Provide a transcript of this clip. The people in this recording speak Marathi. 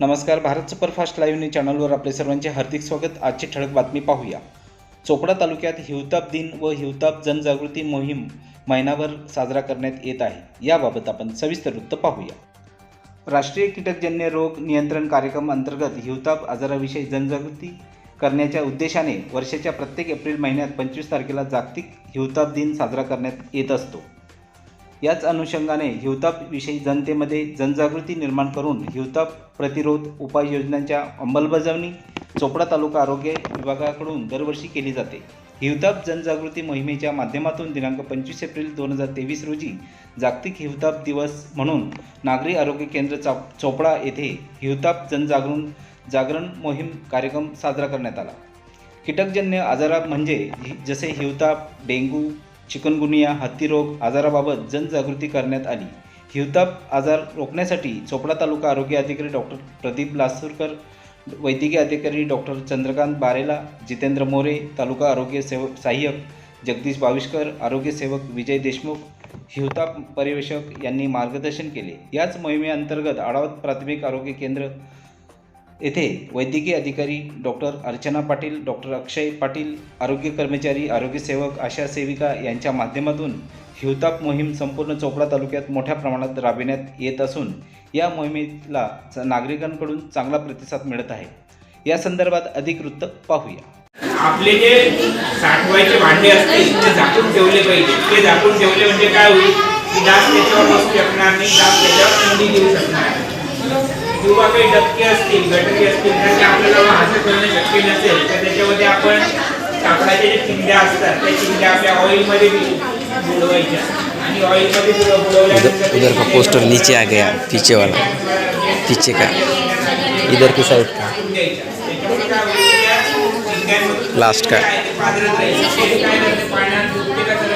नमस्कार भारत सुपरफास्ट लाईव्ह न्यूज चॅनलवर आपले सर्वांचे हार्दिक स्वागत. आजची ठळक बातमी पाहूया. चोपडा तालुक्यात हिवताप दिन व हिवताप जनजागृती मोहीम महिनाभर साजरा करण्यात येत आहे. याबाबत आपण सविस्तर वृत्त पाहूया. राष्ट्रीय कीटकजन्य रोग नियंत्रण कार्यक्रम अंतर्गत हिवताप आजाराविषयी जनजागृती करण्याच्या उद्देशाने वर्षाच्या प्रत्येक एप्रिल महिन्यात पंचवीस तारखेला जागतिक हिवताप दिन साजरा करण्यात येत असतो. याच अनुषंगाने हिवतापविषयी जनतेमध्ये जनजागृती निर्माण करून हिवताप प्रतिरोध उपाययोजनांच्या अंमलबजावणी चोपडा तालुका आरोग्य विभागाकडून दरवर्षी केली जाते. हिवताप जनजागृती मोहिमेच्या माध्यमातून दिनांक पंचवीस एप्रिल दोन हजार तेवीस रोजी जागतिक हिवताप दिवस म्हणून नागरी आरोग्य केंद्र चा चोपडा येथे हिवताप जनजागरण जागरण मोहीम कार्यक्रम साजरा करण्यात आला. कीटकजन्य आजारा म्हणजे हि- जसे हिवताप डेंग्यू चिकनगुनिया हत्तीरोग आजाराबाबत जनजागृती करण्यात आली. हिवताप आजार रोखण्यासाठी चोपडा तालुका आरोग्य अधिकारी डॉक्टर प्रदीप लासूरकर वैद्यकीय अधिकारी डॉक्टर चंद्रकांत बारेला जितेंद्र मोरे तालुका आरोग्य सेवक सहाय्यक जगदीश बाविष्कर आरोग्य सेवक विजय देशमुख हिवताप पर्यवेक्षक यांनी मार्गदर्शन केले. याच मोहिमेअंतर्गत आढावत प्राथमिक आरोग्य केंद्र येथे वैद्यकीय अधिकारी डॉक्टर अर्चना पाटील डॉक्टर अक्षय पाटील आरोग्य कर्मचारी आरोग्य सेवक आशा सेविका यांच्या माध्यमातून हिवताप मोहीम संपूर्ण चोपडा तालुक्यात मोठ्या प्रमाणात राबविण्यात येत असून या मोहिमेला नागरिकांकडून चांगला प्रतिसाद मिळत आहे. या संदर्भात अधिक वृत्त पाहूया. आपले जे साठवायचे भांडे असतील ते झाकून ठेवले पाहिजे. ते झाकून ठेवले म्हणजे काय होईल? की डास त्याच्यावर बसू शकणार नाही डास त्याच्यावर थंडी देऊ शकणार किंवा काही डबके असतील गटके असतील तर ते आपल्याला वाहतूक करणं शक्य नसेल. तर त्याच्यामध्ये आपण कापडाच्या ज्या चिंध्या असतात त्या चिंध्या आपल्या ऑइलमध्ये बुडवायच्या. आणि ऑइलमध्ये बुडव- उधर बुडवल्यानंतर उधर का पोस्टर नीचे आ गया पीछे वाला पीछे का? इधर की? साइड का होईल की